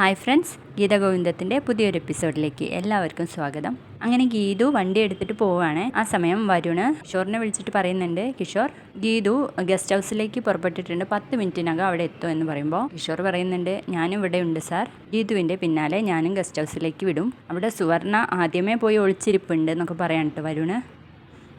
Hi friends ഗീതഗോവിന്ദത്തിന്റെ പുതിയൊരു എപ്പിസോഡിലേക്ക് എല്ലാവർക്കും സ്വാഗതം. അങ്ങനെ ഗീതു വണ്ടി എടുത്തിട്ട് പോവുകയാണ് ആ സമയം വരുണ് കിഷോറിനെ വിളിച്ചിട്ട് പറയുന്നുണ്ട് കിഷോർ ഗീതു ഗസ്റ്റ് ഹൗസിലേക്ക് പുറപ്പെട്ടിട്ടുണ്ട്. പത്ത് മിനിറ്റിനകം അവിടെ എത്തും എന്ന് പറയുമ്പോൾ കിഷോർ പറയുന്നുണ്ട് ഞാനും ഇവിടെ ഉണ്ട് സാർ. ഗീതുവിന്റെ പിന്നാലെ ഞാനും ഗസ്റ്റ് ഹൗസിലേക്ക് വിടും. അവിടെ സുവർണ ആദ്യമേ പോയി ഒളിച്ചിരിപ്പുണ്ട് എന്നൊക്കെ പറയാനിട്ട് വരുണ്.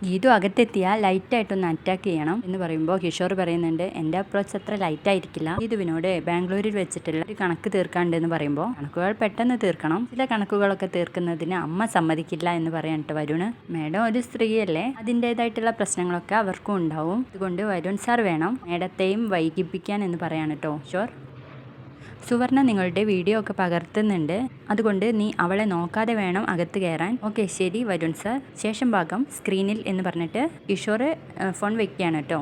ഗീതു അകത്തെത്തിയാൽ ലൈറ്റായിട്ടൊന്ന് അറ്റാക്ക് ചെയ്യണം എന്ന് പറയുമ്പോൾ കിഷോർ പറയുന്നുണ്ട് എന്റെ അപ്രോച്ച് അത്ര ലൈറ്റ് ആയിരിക്കില്ല. ഗീതുവിനോട് ബാംഗ്ലൂരിൽ വെച്ചിട്ടുള്ള ഒരു കണക്ക് തീർക്കാണ്ട് എന്ന് പറയുമ്പോൾ കണക്കുകൾ പെട്ടെന്ന് തീർക്കണം. ചില കണക്കുകളൊക്കെ തീർക്കുന്നതിന് അമ്മ സമ്മതിക്കില്ല എന്ന് പറയാനിട്ട് വരുൺ മേഡം ഒരു സ്ത്രീയല്ലേ? അതിന്റെതായിട്ടുള്ള പ്രശ്നങ്ങളൊക്കെ അവർക്കും ഉണ്ടാവും. അതുകൊണ്ട് വരുൺ സാർ വേണം മേഡത്തെയും വൈകിപ്പിക്കാൻ എന്ന് പറയാണ് കേട്ടോ കിഷോർ? സുവർണ നിങ്ങളുടെ വീഡിയോ ഒക്കെ പകർത്തുന്നുണ്ട്. അതുകൊണ്ട് നീ അവളെ നോക്കാതെ വേണം അകത്ത് കയറാൻ ഓക്കെ ശരി വരുൺ സർ. ശേഷം ഭാഗം സ്ക്രീനിൽ എന്ന് പറഞ്ഞിട്ട് കിഷോർ ഫോൺ വെക്കുകയാണ് കേട്ടോ.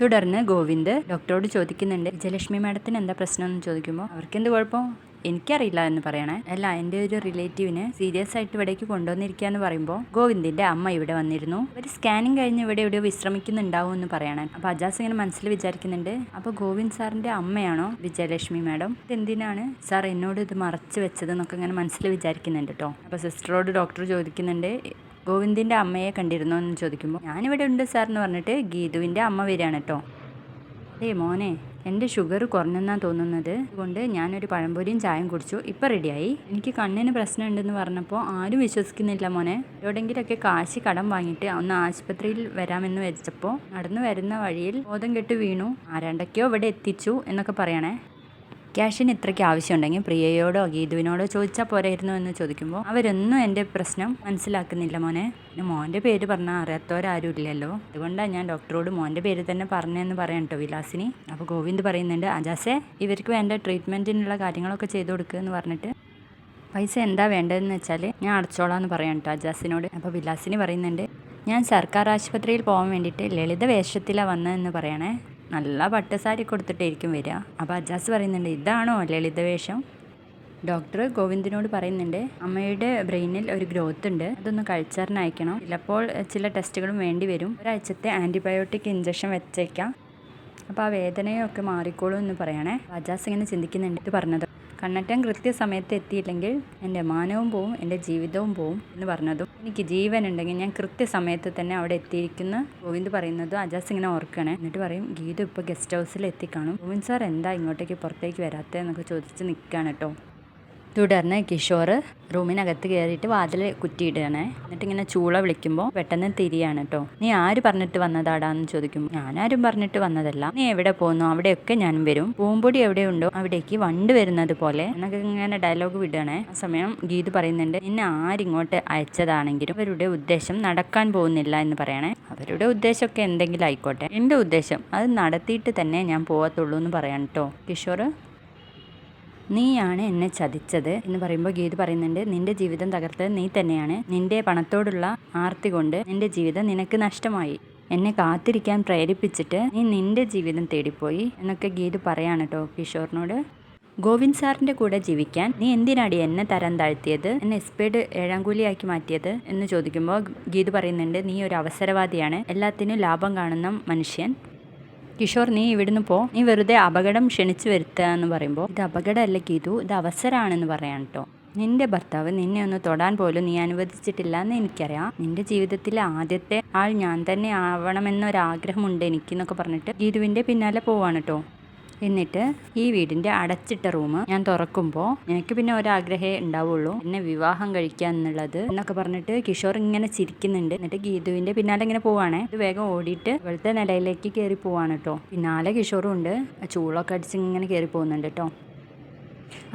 തുടർന്ന് ഗോവിന്ദ് ഡോക്ടറോട് ചോദിക്കുന്നുണ്ട് ജലക്ഷ്മി മാഡത്തിന് എന്താ പ്രശ്നം എന്ന് ചോദിക്കുമ്പോൾ അവർക്കെന്ത് കുഴപ്പം? എനിക്കറിയില്ല എന്ന് പറയണേ. അല്ല എന്റെ ഒരു റിലേറ്റീവിന് സീരിയസ് ആയിട്ട് ഇവിടേക്ക് കൊണ്ടുവന്നിരിക്കുക എന്ന് പറയുമ്പോൾ ഗോവിന്ദിന്റെ അമ്മ ഇവിടെ വന്നിരുന്നു. ഒരു സ്കാനിങ് കഴിഞ്ഞ് ഇവിടെ എവിടെയോ വിശ്രമിക്കുന്നുണ്ടാവും എന്ന് പറയണേ. അപ്പോൾ അജാസ് ഇങ്ങനെ മനസ്സിൽ വിചാരിക്കുന്നുണ്ട് അപ്പോൾ ഗോവിന്ദ് സാറിന്റെ അമ്മയാണോ വിജയലക്ഷ്മി മാഡം? ഇതെന്തിനാണ് സാർ എന്നോട് ഇത് മറച്ചു വെച്ചത് എന്നൊക്കെ ഇങ്ങനെ മനസ്സിൽ വിചാരിക്കുന്നുണ്ട് കേട്ടോ അപ്പോൾ സിസ്റ്ററോട് ഡോക്ടർ ചോദിക്കുന്നുണ്ട് ഗോവിന്ദിന്റെ അമ്മയെ കണ്ടിരുന്നോ? എന്ന് ചോദിക്കുമ്പോൾ ഞാനിവിടെ ഉണ്ട് സാർ എന്ന് പറഞ്ഞിട്ട് ഗീതുവിന്റെ അമ്മ വരികയാണ് കേട്ടോ അതേ മോനെ എന്റെ ഷുഗർ കുറഞ്ഞെന്നാണ് തോന്നുന്നത്. അതുകൊണ്ട് ഞാനൊരു പഴംപൊരിയും ചായയും കുടിച്ചു. ഇപ്പം റെഡിയായി. എനിക്ക് കണ്ണിന് പ്രശ്നമുണ്ടെന്ന് പറഞ്ഞപ്പോൾ ആരും വിശ്വസിക്കുന്നില്ല മോനെ. എവിടെയെങ്കിലൊക്കെ കാശ് കടം വാങ്ങിയിട്ട് ഒന്ന് ആശുപത്രിയിൽ വരാമെന്ന് വെച്ചപ്പോൾ നടന്നു വരുന്ന വഴിയിൽ ബോധം കെട്ട് വീണു. ആരാണ്ടൊക്കെയോ ഇവിടെ എത്തിച്ചു എന്നൊക്കെ പറയണേ. ക്യാഷിന് ഇത്രയ്ക്ക് ആവശ്യമുണ്ടെങ്കിൽ പ്രിയയോടോ ഗീതുവിനോടോ ചോദിച്ചാൽ പോരായിരുന്നു എന്ന് ചോദിക്കുമ്പോൾ അവരൊന്നും എന്റെ പ്രശ്നം മനസ്സിലാക്കുന്നില്ല മോനെ. മോന്റെ പേര് പറഞ്ഞാൽ അറിയാത്തവരാരും ഇല്ലല്ലോ അതുകൊണ്ടാണ് ഞാൻ ഡോക്ടറോട് മോന്റെ പേര് തന്നെ പറഞ്ഞതെന്ന് പറയാം കേട്ടോ വിലാസിനി. അപ്പോൾ ഗോവിന്ദ് പറയുന്നുണ്ട് അജാസെ ഇവർക്ക് വേണ്ട ട്രീറ്റ്മെന്റിനുള്ള കാര്യങ്ങളൊക്കെ ചെയ്തു കൊടുക്കുക എന്ന് പറഞ്ഞിട്ട് പൈസ എന്താ വേണ്ടതെന്ന് വെച്ചാൽ ഞാൻ അടച്ചോളാം എന്ന് പറയാം കേട്ടോ അജാസിനോട്. അപ്പോൾ വിലാസിനി പറയുന്നുണ്ട് ഞാൻ സർക്കാർ ആശുപത്രിയിൽ പോകാൻ വേണ്ടിയിട്ട് ലളിത വേഷത്തിലാണ് വന്നതെന്ന് പറയണേ. നല്ല പട്ടുസാരി കൊടുത്തിട്ടായിരിക്കും വരിക. അപ്പോൾ അജാസ് പറയുന്നുണ്ട് ഇതാണോ ലളിതവേഷം ഡോക്ടർ ഗോവിന്ദിനോട് പറയുന്നുണ്ട് അമ്മയുടെ ബ്രെയിനിൽ ഒരു ഗ്രോത്ത് ഉണ്ട് അതൊന്ന് കൾച്ചറിന് അയക്കണം. ചിലപ്പോൾ ചില ടെസ്റ്റുകളും വേണ്ടി വരും. ഒരാഴ്ചത്തെ ആന്റിബയോട്ടിക് ഇഞ്ചക്ഷൻ വെച്ചേക്കാം. അപ്പോൾ ആ വേദനയൊക്കെ മാറിക്കോളൂ എന്ന് പറയണേ. അജാസ് ഇങ്ങനെ ചിന്തിക്കുന്നുണ്ട് ഇത് പറഞ്ഞത്? കണ്ണറ്റം കൃത്യസമയത്ത് എത്തിയില്ലെങ്കിൽ എന്റെ മാനവും പോവും എന്റെ ജീവിതവും പോവും എന്ന് പറഞ്ഞതും എനിക്ക് ജീവൻ ഉണ്ടെങ്കിൽ ഞാൻ കൃത്യസമയത്ത് തന്നെ അവിടെ എത്തിയിരിക്കുന്ന. ഗോവിന്ദ് പറയുന്നതും അജാസ് ഇങ്ങനെ ഓർക്കണേ എന്നിട്ട് പറയും ഗീത ഇപ്പോൾ ഗസ്റ്റ് ഹൗസിൽ എത്തിക്കാണും. ഗോവിന്ദ് സാർ എന്താ ഇങ്ങോട്ടേക്ക് പുറത്തേക്ക് വരാത്തത് എന്നൊക്കെ ചോദിച്ച് നിൽക്കുകയാണ് കേട്ടോ. തുടർന്ന് കിഷോർ റൂമിനകത്ത് കയറിയിട്ട് വാതിൽ കുറ്റിയിടുകയാണ്. എന്നിട്ട് ഇങ്ങനെ ചൂള വിളിക്കുമ്പോൾ പെട്ടെന്ന് തിരിയാണ് കേട്ടോ നീ ആര് പറഞ്ഞിട്ട് വന്നതാടാന്ന് ചോദിക്കും. ഞാനാരും പറഞ്ഞിട്ട് വന്നതല്ല. നീ എവിടെ പോകുന്നു അവിടെയൊക്കെ ഞാൻ വരും. പൂമ്പൊടി എവിടെയുണ്ടോ? അവിടേക്ക് വണ്ട് വരുന്നത് പോലെ. എന്നൊക്കെ ഇങ്ങനെ ഡയലോഗ് വിടുകയാണേ. ആ സമയം ഗീത് പറയുന്നുണ്ട് നിന്നെ ആരിങ്ങോട്ട് അയച്ചതാണെങ്കിലും അവരുടെ ഉദ്ദേശം നടക്കാൻ പോകുന്നില്ല എന്ന് പറയണേ. അവരുടെ ഉദ്ദേശമൊക്കെ എന്തെങ്കിലും ആയിക്കോട്ടെ. എന്റെ ഉദ്ദേശം അത് നടത്തിയിട്ട് തന്നെ ഞാൻ പോകത്തുള്ളൂ എന്ന് പറയാൻ കേട്ടോ കിഷോർ നീയാണ് എന്നെ ചതിച്ചത് എന്ന് പറയുമ്പോൾ ഗീത് പറയുന്നുണ്ട് നിന്റെ ജീവിതം തകർത്തത് നീ തന്നെയാണ്. നിന്റെ പണത്തോടുള്ള ആർത്തി കൊണ്ട് നിന്റെ ജീവിതം നിനക്ക് നഷ്ടമായി. എന്നെ കാത്തിരിക്കാൻ പ്രേരിപ്പിച്ചിട്ട് നീ നിന്റെ ജീവിതം തേടിപ്പോയി എന്നൊക്കെ ഗീത് പറയാണ് കേട്ടോ കിഷോറിനോട്. ഗോവിന്ദ് സാറിന്റെ കൂടെ ജീവിക്കാൻ നീ എന്തിനാടി എന്നെ തരം താഴ്ത്തിയത്? എന്നെ എസ്പേഡ് ഏഴാം കൂലിയാക്കി മാറ്റിയത്? എന്ന് ചോദിക്കുമ്പോൾ ഗീത് പറയുന്നുണ്ട് നീ ഒരു അവസരവാദിയാണ്. എല്ലാത്തിനും ലാഭം കാണുന്ന മനുഷ്യൻ. കിഷോർ നീ ഇവിടുന്ന് പോ. നീ വെറുതെ അപകടം ക്ഷണിച്ചു വരുത്തുക എന്ന് പറയുമ്പോൾ ഇത് അപകടമല്ല ഗീതു ഇത് അവസരമാണെന്ന് പറയാൻ കേട്ടോ നിന്റെ ഭർത്താവ് നിന്നെ ഒന്ന് തൊടാൻ പോലും നീ അനുവദിച്ചിട്ടില്ല എന്ന് എനിക്കറിയാം. നിന്റെ ജീവിതത്തിലെ ആദ്യത്തെ ആൾ ഞാൻ തന്നെ ആവണമെന്നൊരാഗ്രഹമുണ്ട് എനിക്കെന്നൊക്കെ പറഞ്ഞിട്ട് ഗീതുവിന്റെ പിന്നാലെ പോവാണ് കേട്ടോ എന്നിട്ട് ഈ വീടിന്റെ അടച്ചിട്ട റൂം ഞാൻ തുറക്കുമ്പോൾ എനിക്ക് പിന്നെ ഒരാഗ്രഹമേ ഉണ്ടാവുള്ളൂ. എന്നെ വിവാഹം കഴിക്കുക എന്നുള്ളത് എന്നൊക്കെ പറഞ്ഞിട്ട് കിഷോർ ഇങ്ങനെ ചിരിക്കുന്നുണ്ട്. എന്നിട്ട് ഗീതുവിന്റെ പിന്നാലെ ഇങ്ങനെ പോവാണേ. ഇത് വേഗം ഓടിയിട്ട് ഇവിടുത്തെ നിലയിലേക്ക് കയറി പോവാണ് കേട്ടോ. പിന്നാലെ കിഷോറും ഉണ്ട്. ചൂളൊക്കെ അടിച്ച് ഇങ്ങനെ കയറി പോകുന്നുണ്ട് കേട്ടോ.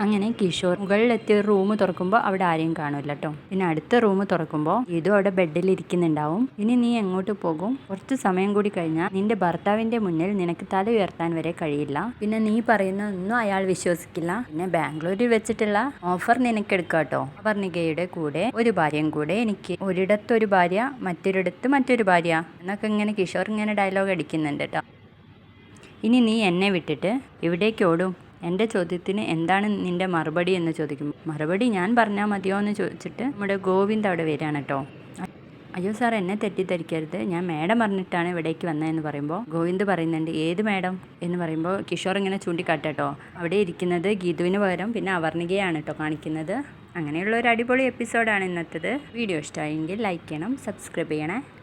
അങ്ങനെ കിഷോർ മുകളിലെത്തിയ റൂം തുറക്കുമ്പോൾ അവിടെ ആരെയും കാണില്ല കേട്ടോ പിന്നെ അടുത്ത റൂം തുറക്കുമ്പോൾ ഇതും അവിടെ ബെഡിൽ ഇരിക്കുന്നുണ്ടാവും ഇനി നീ എങ്ങോട്ട് പോകും? കുറച്ച് സമയം കൂടി കഴിഞ്ഞാൽ നിന്റെ ഭർത്താവിന്റെ മുന്നിൽ നിനക്ക് തല ഉയർത്താൻ വരെ കഴിയില്ല. പിന്നെ നീ പറയുന്ന ഒന്നും അയാൾ വിശ്വസിക്കില്ല. പിന്നെ ബാംഗ്ലൂരിൽ വെച്ചിട്ടുള്ള ഓഫർ നിനക്ക് എടുക്കാം കേട്ടോ വർണികയുടെ കൂടെ ഒരു ഭാര്യയും കൂടെ എനിക്ക് ഒരിടത്ത് ഒരു ഭാര്യ മറ്റൊരിടത്ത് മറ്റൊരു ഭാര്യ എന്നൊക്കെ ഇങ്ങനെ കിഷോർ ഇങ്ങനെ ഡയലോഗ് അടിക്കുന്നുണ്ട് കേട്ടോ ഇനി നീ എന്നെ വിട്ടിട്ട് ഇവിടേക്ക് ഓടും? എന്റെ ചോദ്യത്തിന് എന്താണ് നിന്റെ മറുപടി എന്ന് ചോദിക്കും. മറുപടി ഞാൻ പറഞ്ഞാൽ മതിയോ എന്ന് ചോദിച്ചിട്ട് നമ്മുടെ ഗോവിന്ദ് അവിടെ വരികയാണ് കേട്ടോ. അയ്യോ സാർ എന്നെ തെറ്റിദ്ധരിക്കരുത്. ഞാൻ മേഡം പറഞ്ഞിട്ടാണ് ഇവിടേക്ക് വന്നതെന്ന് പറയുമ്പോൾ ഗോവിന്ദ് പറയുന്നുണ്ട് ഏത് മേഡം? എന്ന് പറയുമ്പോൾ കിഷോർ ഇങ്ങനെ ചൂണ്ടിക്കാട്ടോ അവിടെ ഇരിക്കുന്നത് ഗീതുവിന് പകരം പിന്നെ അവർണികയാണ് കേട്ടോ കാണിക്കുന്നത്. അങ്ങനെയുള്ള ഒരു അടിപൊളി എപ്പിസോഡാണ് ഇന്നത്തേത്. വീഡിയോ ഇഷ്ടമായെങ്കിൽ ലൈക്ക് ചെയ്യണം സബ്സ്ക്രൈബ് ചെയ്യണേ.